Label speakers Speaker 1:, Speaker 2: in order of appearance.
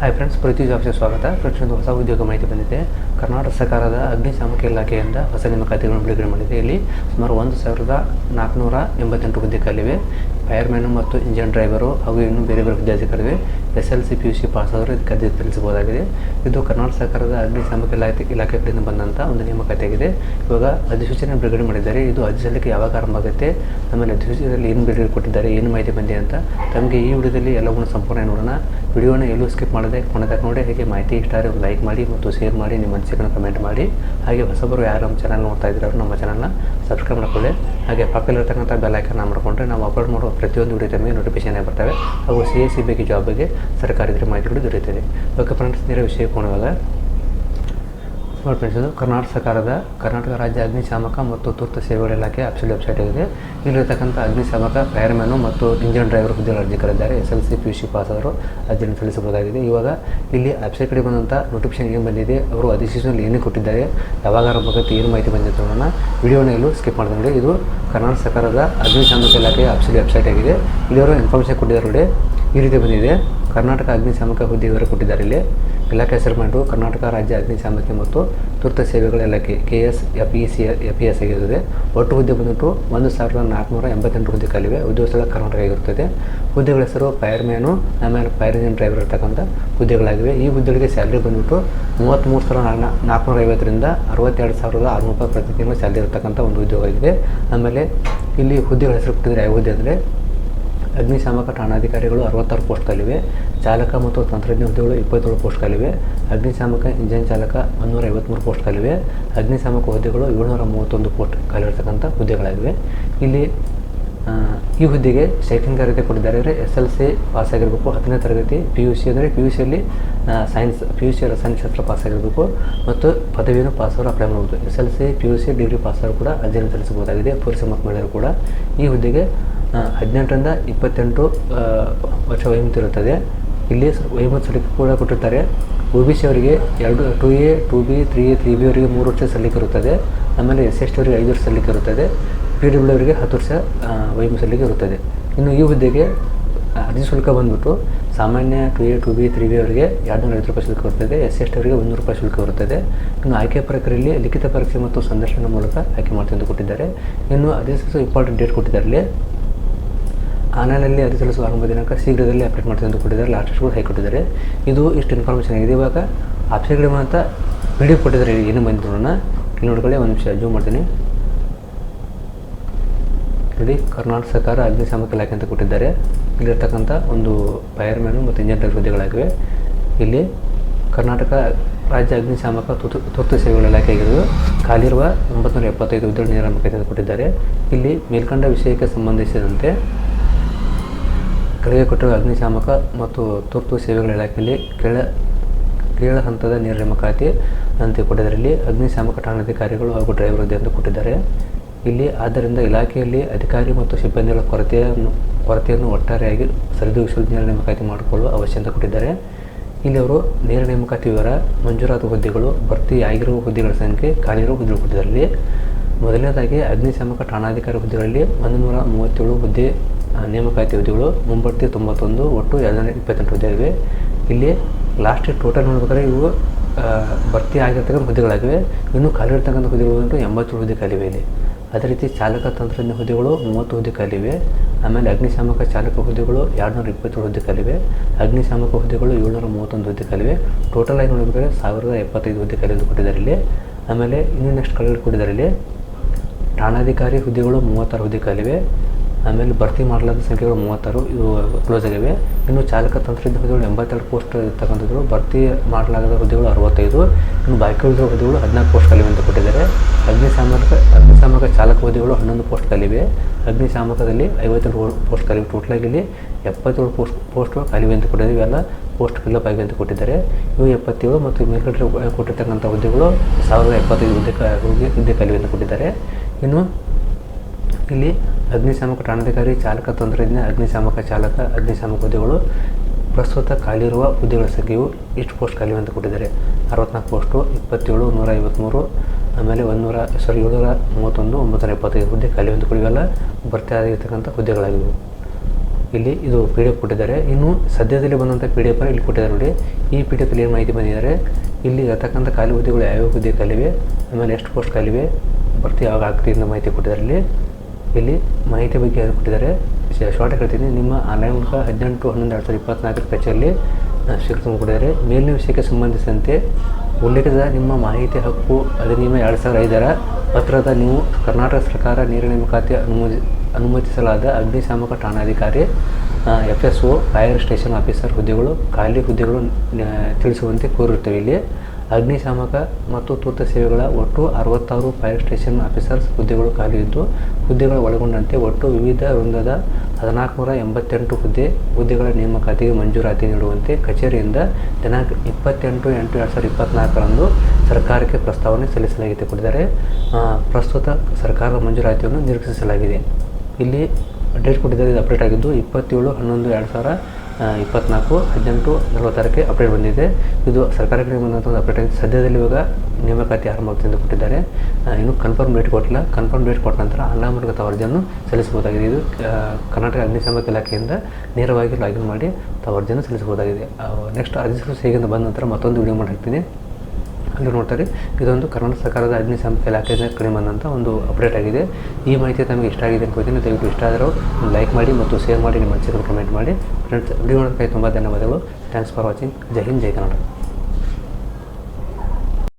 Speaker 1: Hi friends ಪ್ರತಿ ಜಾಬ್ಸ್ಗೆ ಸ್ವಾಗತ friends ಒಂದು ಹೊಸ ಉದ್ಯೋಗ ಮಾಹಿತಿ ಬಂದಿದೆ. ಕರ್ನಾಟಕ ಸರ್ಕಾರದ ಅಗ್ನಿಶಾಮಕ ಇಲಾಖೆಯಿಂದ ಹೊಸ ನೇಮಕಾತಿಗಳನ್ನು ಬಿಡುಗಡೆ ಮಾಡಿದೆ. ಇಲ್ಲಿ ಸುಮಾರು ಒಂದು ಸಾವಿರದ ನಾಲ್ಕುನೂರ ಎಂಬತ್ತೆಂಟು ಹುದ್ದೆ ಖಾಲಿವೆ ಫೈರ್ಮ್ಯಾನು ಮತ್ತು ಇಂಜಿನ್ ಡ್ರೈವರು ಹಾಗೂ ಇನ್ನೂ ಬೇರೆ ಬೇರೆ ಹುದ್ದೆಗಳಿವೆ S L C P U C pass ಆದರೂ ಇದಕ್ಕೆ ಅರ್ಜಿ ಸಲ್ಲಿಸಬಹುದಾಗಿದೆ. ಇದು ಕರ್ನಾಟಕ ಸರ್ಕಾರದ ಅಗ್ನಿಶಾಮಕ ಇಲಾಖೆ ಇಲಾಖೆ ಕಡೆಯಿಂದ ಬಂದಂಥ ಒಂದು ನೇಮಕಾತಿಯಾಗಿದೆ. ಇವಾಗ ಅಧಿಸೂಚನೆ ಬಿಡುಗಡೆ ಮಾಡಿದ್ದಾರೆ. ಇದು ಅರ್ಜಿ ಸಲ್ಲಿಕೆ ಯಾವಾಗ ಆರಂಭ ಆಗುತ್ತೆ? ಆಮೇಲೆ ಅಧಿಸೂಚನೆಯಲ್ಲಿ ಏನು ಬಿಡುಗಡೆ ಕೊಟ್ಟಿದ್ದಾರೆ? ಏನು ಮಾಹಿತಿ ಬಂದಿದೆ ಅಂತ ತಮಗೆ ಈ ವಿಡಿಯೋದಲ್ಲಿ ಎಲ್ಲವನ್ನು ಸಂಪೂರ್ಣ ನೋಡೋಣ. ವಿಡಿಯೋನ ಎಲ್ಲೂ ಸ್ಕಿಪ್ ಮಾಡದೆ ಕೊನೆದಾಗ ನೋಡಿ. ಹೇಗೆ ಮಾಹಿತಿ ಇಷ್ಟ ಆದರೆ ಲೈಕ್ ಮಾಡಿ ಮತ್ತು ಶೇರ್ ಮಾಡಿ. ನಿಮ್ಮ ಅನಿಸಿಕೆಯನ್ನು ಕಮೆಂಟ್ ಮಾಡಿ. ಹಾಗೆ ಹೊಸಬರು ಯಾರು ನಮ್ಮ ಚಾನಲ್ ನೋಡ್ತಾ ಇದ್ದಾರೆ ನಮ್ಮ ಚಾನಲ್ನ ಸಬ್ಸ್ಕ್ರೈಬ್ ಮಾಡ್ಕೊಳ್ಳಿ. ಹಾಗೆ ಪಕ್ಕದಲ್ಲಿರ್ತಕ್ಕಂಥ ಬೆಲ್ ಐಕನ್ನ ಮಾಡಿಕೊಂಡ್ರೆ ನಾವು ಅಪ್ಲೋಡ್ ಮಾಡುವ ಪ್ರತಿಯೊಂದು ವಿಡಿಯೋ ತಮಗೆ ನೋಟಿಫಿಕೇಶನ್ ಬರ್ತವೆ. ಹಾಗೂ ಸಿ ಎಸ್ ಸಿ ಬಗ್ಗೆ ಜಾಬ್ ಬಗ್ಗೆ ಸರ್ಕಾರಿ ಮಾಹಿತಿಗಳು ದೊರೆಯುತ್ತದೆ. ಓಕೆ ಫ್ರೆಂಡ್ಸ್ ನೇರ ವಿಷಯ ನೋಡಿ ಫ್ರೆಂಡ್ಸ್ ಕರ್ನಾಟಕ ಸರ್ಕಾರದ ಕರ್ನಾಟಕ ರಾಜ್ಯ ಅಗ್ನಿಶಾಮಕ ಮತ್ತು ತುರ್ತು ಸೇವೆಗಳ ಇಲಾಖೆ ಅಫಿಷಿಯಲ್ ವೆಬ್ಸೈಟ್ ಆಗಿದೆ. ಇಲ್ಲಿರತಕ್ಕಂಥ ಅಗ್ನಿಶಾಮಕ ಫೈರ್ಮ್ಯಾನು ಮತ್ತು ಇಂಜಿನ್ ಡ್ರೈವರ್ ಹುದ್ದೆಗಳ ಅರ್ಜಿ ಕರೆದಿದ್ದಾರೆ. S L C P U C pass ಆದರು ಅರ್ಜಿಯನ್ನು ಸಲ್ಲಿಸಬಹುದಾಗಿದೆ. ಇವಾಗ ಇಲ್ಲಿ ವೆಬ್ಸೈಟ್ ಕಡೆ ಬಂದಂಥ ನೋಟಿಫಿಕೇಶನ್ ಏನು ಬಂದಿದೆ. ಅವರು ಅಧಿಸೂಚನೆಯಲ್ಲಿ ಏನೇ ಕೊಟ್ಟಿದ್ದಾರೆ ಯಾವಾಗ ಬಗ್ಗೆ ಏನು ಮಾಹಿತಿ ಬಂದಿದೆ ಅನ್ನೋಣ ವಿಡಿಯೋನ ಎಲ್ಲೂ ಸ್ಕಿಪ್ ಮಾಡಿದಂಗೆ ಇದು ಕರ್ನಾಟಕ ಸರ್ಕಾರದ ಅಗ್ನಿಶಾಮಕ ಇಲಾಖೆಯ ಅಫಿಷಿಯಲ್ ವೆಬ್ಸೈಟ್ ಆಗಿದೆ. ಇಲ್ಲಿ ಅವರು ಇನ್ಫಾರ್ಮೇಷನ್ ಕೊಟ್ಟಿದ್ದಾರೆ ಈ ರೀತಿ ಬಂದಿದೆ. ಕರ್ನಾಟಕ ಅಗ್ನಿಶಾಮಕ ಹುದ್ದೆ ವಿವರ ಕೊಟ್ಟಿದ್ದಾರೆ ಇಲ್ಲಿ. ಇಲಾಖೆ ಹೆಸರು ಮಾಡಿರು ಕರ್ನಾಟಕ ರಾಜ್ಯ ಅಗ್ನಿಶಾಮಕ ಮತ್ತು ತುರ್ತು ಸೇವೆಗಳ ಇಲಾಖೆ K S F E C F E S ಆಗಿರುತ್ತದೆ. ಒಟ್ಟು ಹುದ್ದೆ ಬಂದ್ಬಿಟ್ಟು ಒಂದು ಸಾವಿರದ ನಾಲ್ಕುನೂರ ಎಂಬತ್ತೆಂಟು ಹುದ್ದೆ ಕಾಲಿವೆ ಉದ್ಯೋಗ ಸ್ಥಳ ಕರ್ನಾಟಕ ಆಗಿರುತ್ತದೆ. ಹುದ್ದೆಗಳ ಹೆಸರು ಫೈರ್ಮ್ಯಾನು, ಆಮೇಲೆ ಫೈರ್ ಇಂಜಿನ್ ಡ್ರೈವರ್ ಇರ್ತಕ್ಕಂಥ ಹುದ್ದೆಗಳಾಗಿವೆ. ಈ ಹುದ್ದೆಗಳಿಗೆ ಸ್ಯಾಲ್ರಿ ಬಂದ್ಬಿಟ್ಟು ಮೂವತ್ತ್ಮೂರು ಸಾವಿರ ನಾಲ್ಕು ನಾಲ್ಕುನೂರ ಐವತ್ತರಿಂದ ಅರವತ್ತೆರಡು ಸಾವಿರದ ಆರುನೂರು ರೂಪಾಯಿ ಪ್ರತಿ ತಿಂಗಳು ಸ್ಯಾಲ್ರಿ ಇರತಕ್ಕಂಥ ಒಂದು ಉದ್ಯೋಗ ಆಗಿದೆ ಆಮೇಲೆ ಇಲ್ಲಿ ಹುದ್ದೆಗಳ ಹೆಸರು ಕೊಟ್ಟಿದ್ದಾರೆ ಯಾವ ಹುದ್ದೆ ಅಂದರೆ ಅಗ್ನಿಶಾಮಕ ಠಾಣಾಧಿಕಾರಿಗಳು ಅರವತ್ತಾರು ಪೋಸ್ಟ್ಗಳಿವೆ. ಚಾಲಕ ಮತ್ತು ತಂತ್ರಜ್ಞ ಹುದ್ದೆಗಳು ಇಪ್ಪತ್ತೇಳು ಪೋಸ್ಟ್ಗಳಿವೆ. ಅಗ್ನಿಶಾಮಕ ಇಂಜಿನ್ ಚಾಲಕ ಒಂದೂರ ಐವತ್ತ್ಮೂರು ಪೋಸ್ಟ್ಗಳಿವೆ. ಅಗ್ನಿಶಾಮಕ ಹುದ್ದೆಗಳು ಏಳ್ನೂರ ಮೂವತ್ತೊಂದು ಪೋಸ್ಟ್ ಖಾಲಿರ್ತಕ್ಕಂಥ ಹುದ್ದೆಗಳಾಗಿವೆ. ಇಲ್ಲಿ ಈ ಹುದ್ದೆಗೆ ಶೈಕ್ಷಣಿಕ ಅರ್ಹತೆ ಕೊಟ್ಟಿದ್ದಾರೆ ಅಂದರೆ ಎಸ್ ಎಲ್ ಸಿ ಪಾಸ್ ಆಗಿರಬೇಕು ಹತ್ತನೇ ತರಗತಿ ಪಿ ಯು ಸಿ ಅಂದರೆ ಪಿ ಯು ಸಿಯಲ್ಲಿ ಸೈನ್ಸ್, ಪಿ ಯು ಸಿ ರಸಾಯನಶಾಸ್ತ್ರ ಪಾಸ್ ಆಗಿರಬೇಕು ಮತ್ತು ಪದವಿಯನ್ನು ಪಾಸ್ ಅವರು ಅಪ್ಲೈ ಮಾಡ್ಬೋದು. S L C P U C degree pass ಅವರು ಕೂಡ ಅರ್ಜಿಯನ್ನು ಸಲ್ಲಿಸಬಹುದಾಗಿದೆ. ಪುರುಷ ಮತ್ತು ಮಹಿಳೆಯರು ಕೂಡ ಈ ಹುದ್ದೆಗೆ ಹದಿನೆಂಟರಿಂದ ಇಪ್ಪತ್ತೆಂಟು ವರ್ಷ ವಯೋಮಿತಿ ಇರುತ್ತದೆ. ಇಲ್ಲಿ ವಯೋಮಿತಿ ಸಲ್ಲಿಕೆ ಕೂಡ ಕೊಟ್ಟಿರ್ತಾರೆ. ಒ ಬಿ ಸಿ ಅವರಿಗೆ ಎರಡು two A two B three A three B ಅವರಿಗೆ ಮೂರು ವರ್ಷ ಸಲ್ಲಿಕೆ ಇರುತ್ತದೆ. ಆಮೇಲೆ ಎಸ್ ಎಸ್ ಟಿ ಅವರಿಗೆ ಐದು ವರ್ಷ ಸಲ್ಲಿಕೆ ಇರುತ್ತದೆ. ಪಿ ಡಬ್ಲ್ಯೂ ಅವರಿಗೆ ಹತ್ತು ವರ್ಷ ವಯೋಮಿತಿ ಸಲ್ಲಿಕೆ ಇರುತ್ತದೆ. ಇನ್ನು ಈ ಹುದ್ದೆಗೆ ಅರ್ಜಿ ಶುಲ್ಕ ಬಂದ್ಬಿಟ್ಟು ಸಾಮಾನ್ಯ two A two B three B ಅವರಿಗೆ ಎರಡುನೂರ ಐವತ್ತು ರೂಪಾಯಿ ಶುಲ್ಕ ಇರುತ್ತದೆ ಎಸ್ ಟಿ ಅವರಿಗೆ ಒಂದು ರೂಪಾಯಿ ಶುಲ್ಕ ಇರುತ್ತದೆ. ಇನ್ನು ಆಯ್ಕೆ ಪ್ರಕ್ರಿಯೆಯಲ್ಲಿ ಲಿಖಿತ ಪರೀಕ್ಷೆ ಮತ್ತು ಸಂದರ್ಶನ ಮೂಲಕ ಆಯ್ಕೆ ಮಾಡ್ತೀನಿ ಅಂತ ಕೊಟ್ಟಿದ್ದಾರೆ. ಇನ್ನು ಅದೇ ಇಂಪಾರ್ಟೆಂಟ್ ಡೇಟ್ ಕೊಟ್ಟಿದ್ದಾರೆ ಇಲ್ಲಿ ಆನ್ಲೈನಲ್ಲಿ ಅರ್ಜಿ ಸಲ್ಲಿಸುವ ಆರಂಭ ದಿನಾಂಕ ಶೀಘ್ರದಲ್ಲಿ ಅಪ್ಡೇಟ್ ಮಾಡ್ತೀನಿ ಅಂತ ಕೊಟ್ಟಿದ್ದಾರೆ. ಲಾಸ್ಟ್ ಕೂಡ ಹೈ ಕೊಟ್ಟಿದ್ದಾರೆ ಇದು ಇಷ್ಟು ಇನ್ಫಾರ್ಮೇಷನ್ ಆಗಿದೆ. ಇವಾಗ ಆಪ್ಷನ್ಗಳು ಅಂತ ವಿಡಿಯೋ ಕೊಟ್ಟಿದ್ದಾರೆ. ಏನು ಬಂದು ನೋಡೋಣ. ನೋಡ್ಕೊಳ್ಳಿ, ಒಂದು ನಿಮಿಷ ಜೂಮ್ ಮಾಡ್ತೀನಿ. ನೋಡಿ, ಕರ್ನಾಟಕ ಸರ್ಕಾರ ಅಗ್ನಿಶಾಮಕ ಇಲಾಖೆ ಅಂತ ಕೊಟ್ಟಿದ್ದಾರೆ. ಇಲ್ಲಿರ್ತಕ್ಕಂಥ ಒಂದು ಫೈರ್ಮ್ಯಾನು ಮತ್ತು ಇಂಜಿನಿಯರ್ ಹುದ್ದೆಗಳಾಗಿವೆ. ಇಲ್ಲಿ ಕರ್ನಾಟಕ ರಾಜ್ಯ ಅಗ್ನಿಶಾಮಕ ತುರ್ತು ತುರ್ತು ಸೇವೆಗಳ ಇಲಾಖೆ ಆಗಿರೋದು ಖಾಲಿರುವ ಒಂಬತ್ತು ಎಪ್ಪತ್ತೈದು ಹುದ್ದೆಗಳ ನೇಮಕಾತಿ ಕೊಟ್ಟಿದ್ದಾರೆ. ಇಲ್ಲಿ ಮೇಲ್ಕಂಡ ವಿಷಯಕ್ಕೆ ಸಂಬಂಧಿಸಿದಂತೆ ಕೆಳಗೆ ಕೊಟ್ಟಿರುವ ಅಗ್ನಿಶಾಮಕ ಮತ್ತು ತುರ್ತು ಸೇವೆಗಳ ಇಲಾಖೆಯಲ್ಲಿ ಕೆಳ, ಕೇಳ ಹಂತದ ನೇರ ನೇಮಕಾತಿ ಅಂತೆ ಕೊಟ್ಟಿದ್ದರಲ್ಲಿ ಅಗ್ನಿಶಾಮಕ ಠಾಣಾಧಿಕಾರಿಗಳು ಹಾಗೂ ಡ್ರೈವರ್ ಹುದ್ದೆ ಎಂದು ಕೊಟ್ಟಿದ್ದಾರೆ. ಇಲ್ಲಿ ಆದ್ದರಿಂದ ಇಲಾಖೆಯಲ್ಲಿ ಅಧಿಕಾರಿ ಮತ್ತು ಸಿಬ್ಬಂದಿಗಳ ಕೊರತೆಯನ್ನು ಕೊರತೆಯನ್ನು ಒಟ್ಟಾರೆಯಾಗಿ ಸರಿದೂಗಿಸಲು ನೇರ ನೇಮಕಾತಿ ಮಾಡಿಕೊಳ್ಳುವ ಅವಶ್ಯಕತೆ ಕೊಟ್ಟಿದ್ದಾರೆ. ಇಲ್ಲಿ ಅವರು ನೇರ ನೇಮಕಾತಿ ವಿವರ, ಮಂಜೂರಾದ ಹುದ್ದೆಗಳು ಭರ್ತಿ ಆಗಿರುವ ಹುದ್ದೆಗಳ ಸಂಖ್ಯೆ, ಖಾಲಿರುವ ಹುದ್ದೆಗಳು ಕೊಟ್ಟಿದ್ದರಲ್ಲಿ. ಮೊದಲನೇದಾಗಿ ಅಗ್ನಿಶಾಮಕ ಠಾಣಾಧಿಕಾರಿ ಹುದ್ದೆಗಳಲ್ಲಿ ಒಂದು ನೂರ ಮೂವತ್ತೇಳು ಹುದ್ದೆ ನೇಮಕಾತಿ ಹುದ್ದೆಗಳು ಮುಂಬಡ್ತಿ ತೊಂಬತ್ತೊಂದು, ಒಟ್ಟು ಎರಡು ಇಪ್ಪತ್ತೆಂಟು ಹುದ್ದೆ ಇಲ್ಲಿ ಲಾಸ್ಟ್ ಟೋಟಲ್ ನೋಡ್ಬೇಕಾದ್ರೆ ಇವು ಭರ್ತಿ ಆಗಿರ್ತಕ್ಕಂಥ ಹುದ್ದೆಗಳಾಗಿವೆ ಇನ್ನು ಖಾಲಿ ಇರ್ತಕ್ಕಂಥ ಹುದ್ದೆಗಳು ಎಂಬತ್ತೇಳು ಹುದ್ದೆ ಖಾಲಿವೆ ಇಲ್ಲಿ. ಅದೇ ರೀತಿ ಚಾಲಕ ತಂತ್ರಜ್ಞ ಹುದ್ದೆಗಳು ಮೂವತ್ತು ಹುದ್ದೆ ಖಾಲಿವೆ ಆಮೇಲೆ ಅಗ್ನಿಶಾಮಕ ಚಾಲಕ ಹುದ್ದೆಗಳು ಎರಡುನೂರ ಇಪ್ಪತ್ತೇಳು ಹುದ್ದೆ ಖಾಲಿವೆ ಅಗ್ನಿಶಾಮಕ ಹುದ್ದೆಗಳು ಏಳ್ನೂರ ಮೂವತ್ತೊಂದು ಹುದ್ದೆ ಖಾಲಿವೆ ಟೋಟಲ್ ಆಗಿ ನೋಡ್ಬೇಕಾದ್ರೆ ಸಾವಿರದ ಎಪ್ಪತ್ತೈದು ಹುದ್ದೆ ಖಾಲಿ ಕೊಟ್ಟಿದ್ದಾರೆ ಇಲ್ಲಿ. ಆಮೇಲೆ ಇನ್ನು ನೆಕ್ಸ್ಟ್ ಕಳೆಗಳು ಕೊಟ್ಟಿದ್ದಾರೆ ಇಲ್ಲಿ. ಠಾಣಾಧಿಕಾರಿ ಹುದ್ದೆಗಳು ಮೂವತ್ತಾರು ಹುದ್ದೆ ಖಾಲಿವೆ ಆಮೇಲೆ ಭರ್ತಿ ಮಾಡಲಾದ ಸಂಖ್ಯೆಗಳು ಮೂವತ್ತಾರು, ಇವು ಕ್ಲೋಸ್ ಆಗಿವೆ. ಇನ್ನು ಚಾಲಕ ತಂತ್ರಜ್ಞ ಹುದ್ದೆಗಳು ಎಂಬತ್ತೆರಡು ಪೋಸ್ಟ್ ಇರ್ತಕ್ಕಂಥದ್ದು ಭರ್ತಿ ಮಾಡಲಾಗದ ಹುದ್ದೆಗಳು ಅರವತ್ತೈದು, ಇನ್ನು ಬಾಕಿ ಉಳಿದ ಹುದ್ದೆಗಳು ಹದಿನಾಲ್ಕು ಪೋಸ್ಟ್ ಖಾಲಿ ಅಂತ ಕೊಟ್ಟಿದ್ದಾರೆ. ಅಗ್ನಿಶಾಮಕ ಅಗ್ನಿಶಾಮಕ ಚಾಲಕ ಹುದ್ದೆಗಳು ಹನ್ನೊಂದು ಪೋಸ್ಟ್ ಖಾಲಿವೆ ಅಗ್ನಿಶಾಮಕದಲ್ಲಿ ಐವತ್ತೆರಡು ಪೋಸ್ಟ್ ಖಾಲಿ ಟೋಟಲಾಗಿ ಇಲ್ಲಿ ಎಪ್ಪತ್ತೇಳು ಪೋಸ್ಟ್ ಪೋಸ್ಟ್ ಖಾಲಿವೆ ಅಂತ ಕೊಟ್ಟಿದ್ದಾರೆ. ಇವೆಲ್ಲ ಪೋಸ್ಟ್ ಫಿಲ್ಅಪ್ ಆಗಿವೆ ಅಂತ ಕೊಟ್ಟಿದ್ದಾರೆ. ಇವು ಎಪ್ಪತ್ತೇಳು ಮತ್ತು ಮೇಲ್ಗಡೆ ಕೊಟ್ಟಿರ್ತಕ್ಕಂಥ ಹುದ್ದೆಗಳು ಸಾವಿರದ ಎಪ್ಪತ್ತೈದು ಹುದ್ದೆ ಹುದ್ದೆ ಖಾಲಿವೆ ಅಂತ ಕೊಟ್ಟಿದ್ದಾರೆ. ಇನ್ನು ಇಲ್ಲಿ ಅಗ್ನಿಶಾಮಕ ಠಾಣಾಧಿಕಾರಿ, ಚಾಲಕ ತಂತ್ರಜ್ಞ ಅಗ್ನಿಶಾಮಕ ಚಾಲಕ, ಅಗ್ನಿಶಾಮಕ ಹುದ್ದೆಗಳು, ಪ್ರಸ್ತುತ ಖಾಲಿರುವ ಹುದ್ದೆಗಳ ಸಂಖ್ಯೆಯು ಇಷ್ಟು ಪೋಸ್ಟ್ ಖಾಲಿ ಅಂತ ಕೊಟ್ಟಿದ್ದಾರೆ. ಅರವತ್ನಾಲ್ಕು ಪೋಸ್ಟು, ಇಪ್ಪತ್ತೇಳು, ನೂರ ಐವತ್ತ್ಮೂರು ಆಮೇಲೆ ಒಂದೂರ ಸಾರಿ ಏಳ್ನೂರ ಮೂವತ್ತೊಂದು ಒಂಬತ್ತು ಇಪ್ಪತ್ತೈದು ಹುದ್ದೆ ಖಾಲಿ ಅಂತ ಕೊಡಿವೆಲ್ಲ ಭರ್ತಿ ಆಗಿರ್ತಕ್ಕಂಥ ಹುದ್ದೆಗಳಾಗಿವೆ ಇಲ್ಲಿ ಇದು ಪಿ ಡಿ ಎಫ್ ಕೊಟ್ಟಿದ್ದಾರೆ. ಇನ್ನು ಸದ್ಯದಲ್ಲಿ ಬಂದಂಥ ಪಿ ಡಿ ಎಫ್ ಇಲ್ಲಿ ಕೊಟ್ಟಿದ್ದಾರೆ ನೋಡಿ. ಈ ಪಿ ಡಿ ಎಫ್ ಏನು ಮಾಹಿತಿ ಬಂದಿದ್ದಾರೆ? ಇಲ್ಲಿ ಇರತಕ್ಕಂಥ ಖಾಲಿ ಹುದ್ದೆಗಳು ಯಾವ್ಯಾವ ಹುದ್ದೆ ಖಾಲಿವೆ ಆಮೇಲೆ ಎಷ್ಟು ಪೋಸ್ಟ್ ಖಾಲಿವೆ ಭರ್ತಿ ಯಾವಾಗ ಆಗ್ತಿ ಅಂತ ಮಾಹಿತಿ ಕೊಟ್ಟಿದ್ದಾರೆ ಇಲ್ಲಿ. ಇಲ್ಲಿ ಮಾಹಿತಿ ಬಗ್ಗೆ ಹೇಳ್ಕೊಟ್ಟಿದ್ದಾರೆ ಕೊಟ್ಟಿದ್ದಾರೆ? ಶಾರ್ಟ್ ಹೇಳ್ತೀನಿ. ನಿಮ್ಮ ಆನ್ಲೈನ್ ಮೂಲಕ ಹದಿನೆಂಟು, ಹನ್ನೊಂದು, ಎರಡು ಸಾವಿರದ ಇಪ್ಪತ್ನಾಲ್ಕರ ಕಚೇರಿಯಲ್ಲಿ ಶಿಕ್ಷಣ ಕೊಟ್ಟಿದ್ದಾರೆ. ಮೇಲಿನ ವಿಷಯಕ್ಕೆ ಸಂಬಂಧಿಸಿದಂತೆ ಉಲ್ಲೇಖದ ನಿಮ್ಮ ಮಾಹಿತಿ ಹಕ್ಕು ಅಧಿನಿಯಮ ಎರಡು ಸಾವಿರದ ಐದರ ಪತ್ರದ ನೀವು ಕರ್ನಾಟಕ ಸರ್ಕಾರ ನೀರಿನ ನೇಮಕಾತಿ ಅನುಮೋದಿ ಅನುಮತಿಸಲಾದ ಅಗ್ನಿಶಾಮಕ ಠಾಣಾಧಿಕಾರಿ F S O fire station officer ಹುದ್ದೆಗಳು, ಖಾಲಿ ಹುದ್ದೆಗಳು ತಿಳಿಸುವಂತೆ ಕೋರಿರ್ತೇವೆ ಇಲ್ಲಿ. ಅಗ್ನಿಶಾಮಕ ಮತ್ತು ತುರ್ತು ಸೇವೆಗಳ ಒಟ್ಟು ಅರವತ್ತಾರು ಫೈರ್ ಸ್ಟೇಷನ್ ಆಫೀಸರ್ಸ್ ಹುದ್ದೆಗಳು ಖಾಲಿ ಇದ್ದು ಹುದ್ದೆಗಳ ಒಳಗೊಂಡಂತೆ ಒಟ್ಟು ವಿವಿಧ ವೃಂದದ ಹದಿನಾಲ್ಕುನೂರ ಎಂಬತ್ತೆಂಟು ಹುದ್ದೆ, ಹುದ್ದೆಗಳ ನೇಮಕಾತಿಗೆ ಮಂಜೂರಾತಿ ನೀಡುವಂತೆ ಕಚೇರಿಯಿಂದ ದಿನಾಂಕ ಇಪ್ಪತ್ತೆಂಟು ಎಂಟು ಎರಡು ಸಾವಿರದ ಇಪ್ಪತ್ತ್ನಾಲ್ಕರಂದು ಸರ್ಕಾರಕ್ಕೆ ಪ್ರಸ್ತಾವನೆ ಸಲ್ಲಿಸಲಾಗಿದೆ ಕೊಟ್ಟಿದ್ದಾರೆ. ಪ್ರಸ್ತುತ ಸರ್ಕಾರದ ಮಂಜೂರಾತಿಯನ್ನು ನಿರೀಕ್ಷಿಸಲಾಗಿದೆ. ಇಲ್ಲಿ ಡೇಟ್ ಕೊಟ್ಟಿದ್ದಾರೆ, ಇದು ಅಪ್ಡೇಟ್ ಆಗಿದ್ದು, ಇಪ್ಪತ್ತೇಳು ಹನ್ನೊಂದು ಎರಡು ಸಾವಿರ ಇಪ್ಪತ್ನಾಲ್ಕು, ಹದಿನೆಂಟು, ನಲವತ್ತಾರಕ್ಕೆ ಅಪ್ಡೇಟ್ ಬಂದಿದೆ. ಇದು ಸರ್ಕಾರಕ್ಕೆ ಬಂದಂಥ ಒಂದು ಅಪ್ಡೇಟ್ ಆಗಿದೆ. ಸದ್ಯದಲ್ಲಿ ಇವಾಗ ನೇಮಕಾತಿ ಆರಂಭ ಎಂದು ಕೊಟ್ಟಿದ್ದಾರೆ. ಇನ್ನೂ ಕನ್ಫರ್ಮ್ ಡೇಟ್ ಕೊಟ್ಟಿಲ್ಲ. ಕನ್ಫರ್ಮ್ ಡೇಟ್ ಕೊಟ್ಟ ನಂತರ ಅನಾಮರ್ಗತ ಅರ್ಜಿಯನ್ನು ಸಲ್ಲಿಸಬಹುದಾಗಿದೆ. ಇದು ಕರ್ನಾಟಕ ಅಗ್ನಿಶಾಮಕ ಇಲಾಖೆಯಿಂದ ನೇರವಾಗಿ ಲಾಗಿನ್ ಮಾಡಿ ತಾವು ಸಲ್ಲಿಸಬಹುದಾಗಿದೆ. ನೆಕ್ಸ್ಟ್ ಅರ್ಜಿ ಹೇಗೆ ಬಂದ ನಂತರ ಮತ್ತೊಂದು ವಿಡಿಯೋ ಮಾಡಿ ಹಾಕ್ತೀನಿ ಅಲ್ಲಿ ನೋಡ್ತಾರೆ. ಇದೊಂದು ಕರ್ನಾಟಕ ಸರ್ಕಾರದ ಅಗ್ನಿಶಾಮಕ ಇಲಾಖೆಯಿಂದ ಕಡಿಮೆ ಬಂದಂಥ ಒಂದು ಅಪ್ಡೇಟ್ ಆಗಿದೆ. ಈ ಮಾಹಿತಿ ತಮಗೆ ಇಷ್ಟ ಆಗಿದೆ ಅನ್ಕೋತೀನಿ ದಯವಿಟ್ಟು ಇಷ್ಟ ಆದರೂ ಲೈಕ್ ಮಾಡಿ ಮತ್ತು ಶೇರ್ ಮಾಡಿ, ನಿಮ್ಮ ಅನಿಸಿಕೆ ಕಮೆಂಟ್ ಮಾಡಿ. ಫ್ರೆಂಡ್ಸ್ ವಿಡಿಯೋ ತುಂಬ ಧನ್ಯವಾದಗಳು. ಥ್ಯಾಂಕ್ಸ್ ಫಾರ್ ವಾಚಿಂಗ್ ಜೈ ಹಿಂದ್, ಜೈ ಕನ್ನಡ